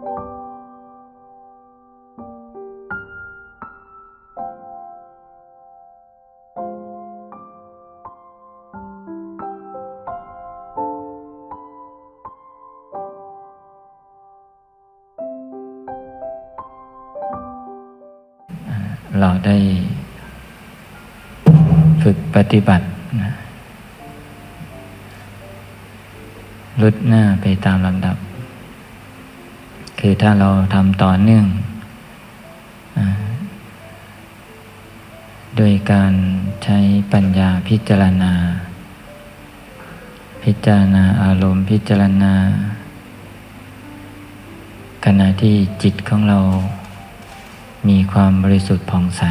เราได้ฝึกปฏิบัตินะลุดหน้าไปตามลำดับ คือถ้าเราทำต่อเนื่องโดยการใช้ปัญญาพิจารณา พิจารณาอารมณ์พิจารณา ขณะที่จิตของเรา มีความบริสุทธิ์ผ่องใส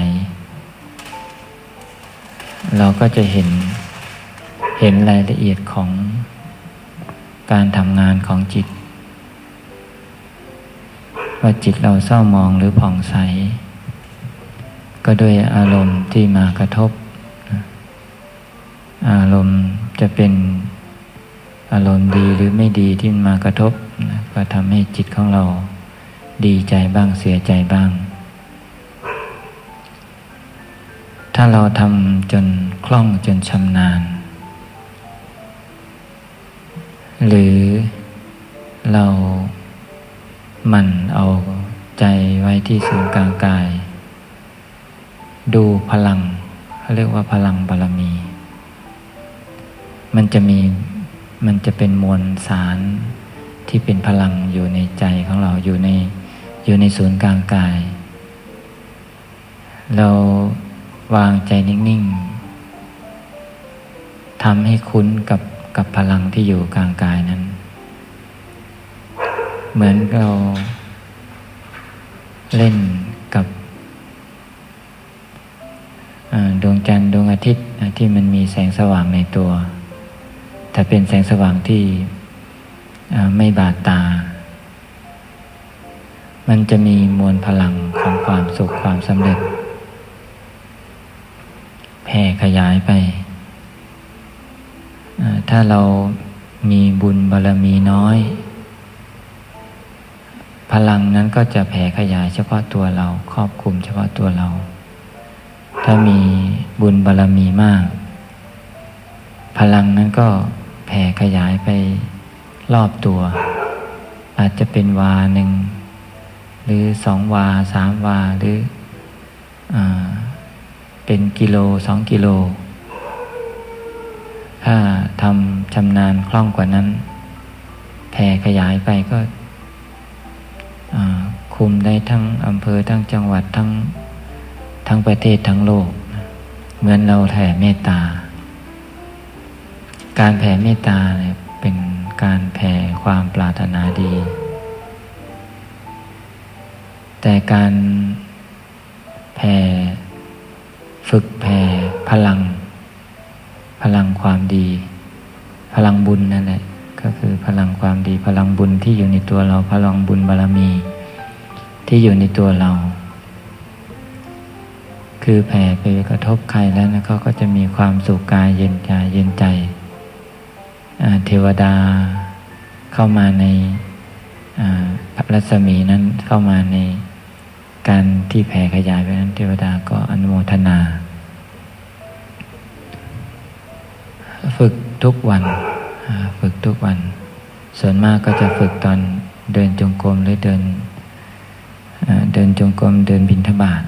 เราก็จะเห็นเห็นรายละเอียดของการทำงานของจิต ว่าจิตเราเศร้ามองหรือผ่องใส ก็ด้วยอารมณ์ที่มากระทบ อารมณ์จะเป็นอารมณ์ดีหรือไม่ดีที่มากระทบก็ทำให้จิตของเราดีใจบ้างเสียใจบ้าง ถ้าเราทำจนคล่องจนชำนาญ หรือเรา มันเอาใจไว้ที่ศูนย์กลางกาย ดูพลังเขาเรียกว่าพลังบารมี มันจะมีมันจะเป็นมวลสารที่เป็นพลังอยู่ในใจของเราอยู่ในอยู่ในศูนย์กลางกาย เราวางใจนิ่งๆทำให้คุ้นกับกับพลังที่อยู่กลางกายนั้น เหมือนเราเล่นกับดวงจันทร์ดวงอาทิตย์ที่มันมีแสงสว่างในตัวถ้าเป็นแสงสว่างที่ไม่บาดตา มันจะมีมวลพลังของความสุขความสำเร็จแผ่ขยายไป ถ้าเรามีบุญบารรมีน้อย พลังนั้นก็จะแผ่ขยายเฉพาะตัวเราครอบคลุมเฉพาะตัวเรา ถ้ามีบุญบารรมีมาก พลังนั้นก็แผ่ขยายไปรอบตัว อาจจะเป็นวาหนึ่ง หรือสองวาสามวาหรืออเป็นกิโลสองกิโล ถ้าทำชำนาญคล่องกว่านั้นแผ่ขยายไปก็ คุมได้ทั้งอำเภอทั้งจังหวัดทั้งทั้งประเทศทั้งโลก เหมือนเราแผ่เมตตา การแผ่เมตตาเนี่ยเป็นการแผ่ความปรารถนาดี แต่การแผ่ฝึกแผ่พลัง พลังความดี พลังบุญนั่นแหละก็คือพลังความดีพลังบุญที่อยู่ในตัวเราพลังบุญบารรมี ที่อยู่ในตัวเรา คือแผ่ไปกระทบใครแล้วนะเขาก็จะมีความสุขกายเย็นใจเย็นใจเทวดาเข้ามาในรัศมีนั้นเข้ามาในการที่แผ่ขยายไปนั้นเทวดาก็อนุโมทนา ฝึกทุกวันฝึกทุกวัน ส่วนมากก็จะฝึกตอนเดินจงกรมหรือเดิน เดินจงกรมเดินบินทบาท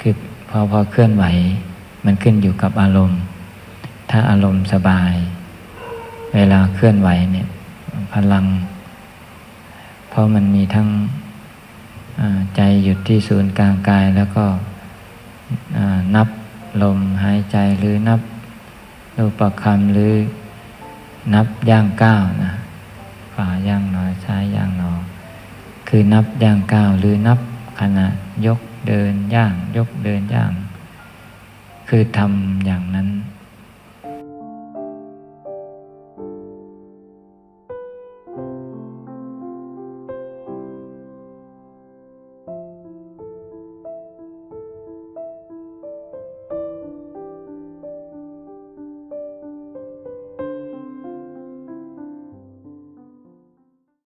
คือพอพอเคลื่อนไหว มันขึ้นอยู่กับอารมณ์ ถ้าอารมณ์สบาย เวลาเคลื่อนไหวเนี่ยพลัง เพราะมันมีทั้งใจหยุดที่ศูนย์กลางกายแล้วก็นับลมหายใจหรือนับรูปคำหรือนับย่างก้าวนะขวาย่างหนอซ้ายย่างหนอ คือนับย่างก้าวหรือนับขณะยกเดินย่างยกเดินย่าง คือทำอย่างนั้น